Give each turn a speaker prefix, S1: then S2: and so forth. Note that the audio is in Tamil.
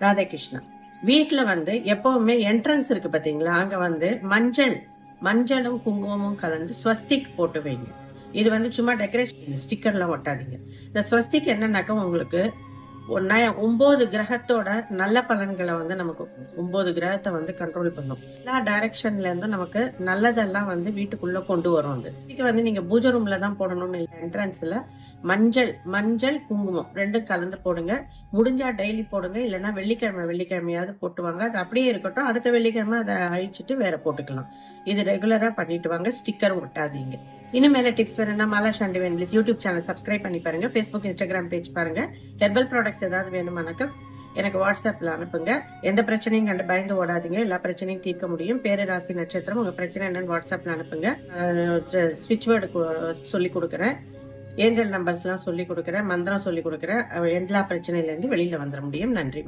S1: ராதாகிருஷ்ணா. வீட்டுல வந்து எப்பவுமே என்ட்ரன்ஸ் இருக்கு பாத்தீங்களா? அங்க வந்து மஞ்சள் மஞ்சளும் குங்குமமும் கலந்து ஸ்வஸ்திக் போட்டு வைங்க. இது வந்து சும்மா டெக்கரேஷன் ஸ்டிக்கர்லாம் ஒட்டாதீங்க. இந்த ஸ்வஸ்திக் என்னன்னாக்கா உங்களுக்கு ஒரு நய- ஒன்பது கிரகத்தோட நல்ல பலன்களை வந்து நமக்கு ஒன்பது கிரகத்தை வந்து கண்ட்ரோல் பண்ணும். எல்லா டைரக்ஷன்ல இருந்து நமக்கு நல்லதெல்லாம் வந்து வீட்டுக்குள்ள கொண்டு வரும் அது. இதுக்கு வந்து நீங்க பூஜை ரூம்ல தான் போடணும்னு இல்லை என்ட்ரன்ஸ்ல மஞ்சள் மஞ்சள் குங்குமம் ரெண்டும் கலந்து போடுங்க. முடிஞ்சா டெய்லி போடுங்க இல்லைன்னா வெள்ளிக்கிழமை வெள்ளிக்கிழமையாவது போட்டுவாங்க அது அப்படியே இருக்கட்டும். அடுத்த வெள்ளிக்கிழமை அதை அழிச்சிட்டு வேற போட்டுக்கலாம். இது ரெகுலரா பண்ணிட்டு வாங்க. ஸ்டிக்கர் ஒட்டாதீங்க. இனிமேல டிப்ஸ் வேணும்னா மாலா ஷாண்டி வேணும் யூடியூப் சேனல் சப்ஸ்கிரைப் பண்ணி பாருங்க. ஃபேஸ்புக் இன்ஸ்டாகிராம் பேஜ் பாருங்க. ஹெர்பல் ப்ராடக்ட்ஸ் ஏதாவது வேணுமானாக்க எனக்கு? வாட்ஸ்அப்ல அனுப்புங்க. எந்த பிரச்சனையும் கண்டு பயந்து ஓடாதீங்க. எல்லா பிரச்சனையும் தீர்க்க முடியும். பேரு ராசி நட்சத்திரம் உங்க பிரச்சனை என்னன்னு வாட்ஸ்அப்ல அனுப்புங்க. ஸ்விட்ச் வேர்டு சொல்லி கொடுக்குறேன். ஏஞ்சல் நம்பர்ஸ் எல்லாம் சொல்லி கொடுக்குறேன். மந்திரம் சொல்லி கொடுக்குறேன். எல்லா பிரச்சனையில இருந்து வெளியில வந்துட முடியும். நன்றி.